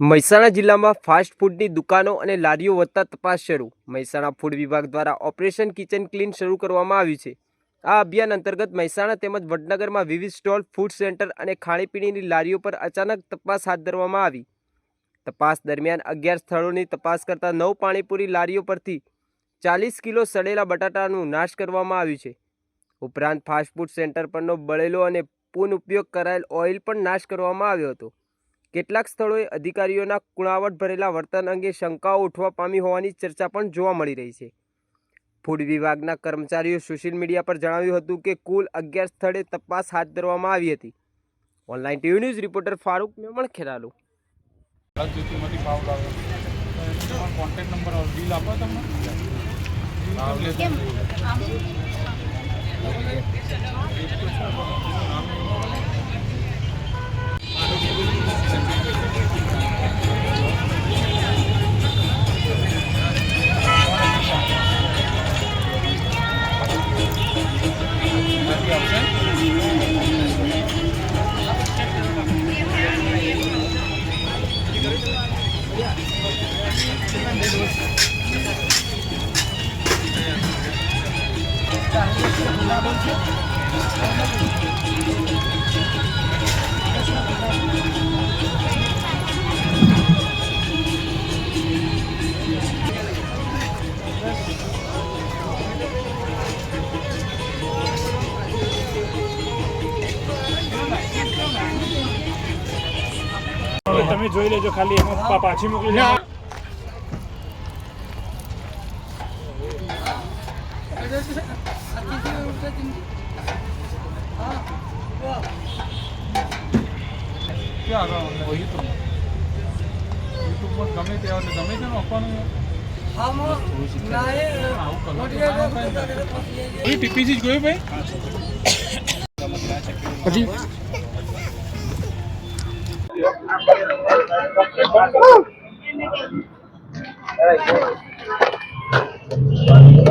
મહેસાણા જિલ્લામાં ફાસ્ટ ફૂડની દુકાનો અને લારીઓ વધતા તપાસ શરૂ. મહેસાણા ફૂડ વિભાગ દ્વારા ઓપરેશન કિચન ક્લીન શરૂ કરવામાં આવ્યું છે. આ અભિયાન અંતર્ગત મહેસાણા તેમજ વડનગરમાં વિવિધ સ્ટોલ, ફૂડ સેન્ટર અને ખાણીપીણીની લારીઓ પર અચાનક તપાસ હાથ ધરવામાં આવી. તપાસ દરમિયાન અગિયાર સ્થળોની તપાસ કરતા નવ પાણીપુરી લારીઓ પરથી ચાલીસ કિલો સડેલા બટાટાનું નાશ કરવામાં આવ્યું છે. ઉપરાંત ફાસ્ટ ફૂડ સેન્ટર પરનો બળેલો અને પુન ઉપયોગ કરાયેલ ઓઇલ પણ નાશ કરવામાં આવ્યો હતો. કેટલાક સ્થળોએ અધિકારીઓના કુણાવટ ભરેલા વર્તન અંગે શંકાઓ ઉઠવા પામી હોવાની ચર્ચા પણ જોવા મળી રહી છે. ફૂડ વિભાગના કર્મચારીઓ સોશિયલ મીડિયા પર જણાવ્યું હતું કે કુલ અગિયાર સ્થળે તપાસ હાથ ધરવામાં આવી હતી. Online TV news reporter Farooq Memon Kheralu. Contact number bill આપો તમને. તમે જોઈ લેજો ખાલી એમાં પા- પાછી મોકલી ક્યાં આગળ યુટ્યુબ યુટ્યુબ પર ગમે તે આવે ગમે તેનું આપવાનું એ ટીપીસી જ ગયું ભાઈ. પછી?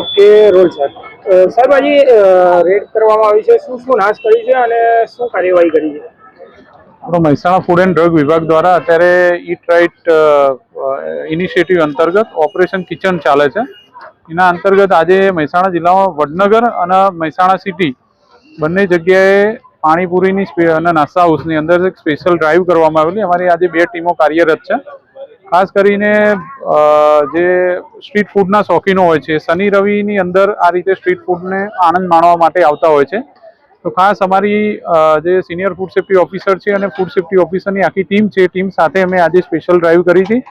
ઓકે રોલ સર સાહેબ આજે રેડ કરવામાં આવી છે. શું શું નાશ કરી છે અને શું કાર્યવાહી કરી છે? આપણો મહેસાણા ફૂડ એન્ડ ડ્રગ વિભાગ દ્વારા અત્યારે ઈટ રાઇટ ઇનિશિયેટિવ અંતર્ગત ઓપરેશન કિચન ચાલે છે. એના અંતર્ગત આજે મહેસાણા જિલ્લામાં વડનગર અને મહેસાણા સિટી બંને જગ્યાએ પાણીપુરીની અને નાસ્તા હાઉસની અંદર એક સ્પેશિયલ ડ્રાઈવ કરવામાં આવેલી. અમારી આજે બે ટીમો કાર્યરત છે. ખાસ કરીને જે સ્ટ્રીટ ફૂડના શોખીનો હોય છે, શનિ રવિની અંદર આ રીતે સ્ટ્રીટ ફૂડને આનંદ માણવા માટે આવતા હોય છે. તો ખાસ અમારી જે સિનિયર ફૂડ સેફ્ટી ઓફિસર છે અને ફૂડ સેફ્ટી ઓફિસરની આખી ટીમ છે ટીમ સાથે અમે આજે સ્પેશિયલ ડ્રાઈવ કરી હતી.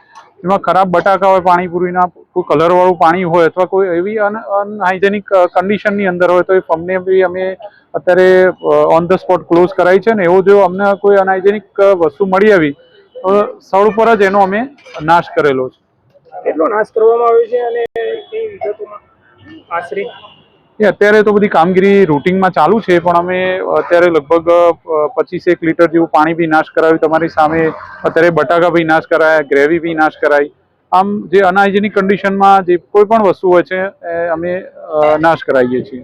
એમાં ખરાબ બટાકા હોય, પાણીપુરીના કોઈ કલરવાળું પાણી હોય અથવા કોઈ એવી અનહાઇજેનિક કન્ડિશનની અંદર હોય તો એ ફમને બી અમે અત્યારે ઓન ધ સ્પોટ ક્લોઝ કરાવી છે ને એવો જો અમને કોઈ અનહાઇજેનિક વસ્તુ મળી આવી સ્થળ ઉપર જ એનો અમે નાશ કરેલો છે. કેટલો નાશ કરવામાં આવ્યો છે અને કઈ વિગતોમાં આશરે? એ અત્યારે તો બધી કામગીરી રૂટિનમાં ચાલુ છે પણ અમે અત્યારે લગભગ પચીસેક લીટર જેવું પાણી બી નાશ કરાવ્યું. તમારી સામે અત્યારે બટાકા બી નાશ કરાયા ગ્રેવી બી નાશ કરાઈ. આમ જે અનહાઇજેનિક કન્ડિશનમાં જે કોઈ પણ વસ્તુ હોય છે એ અમે નાશ કરાવીએ છીએ.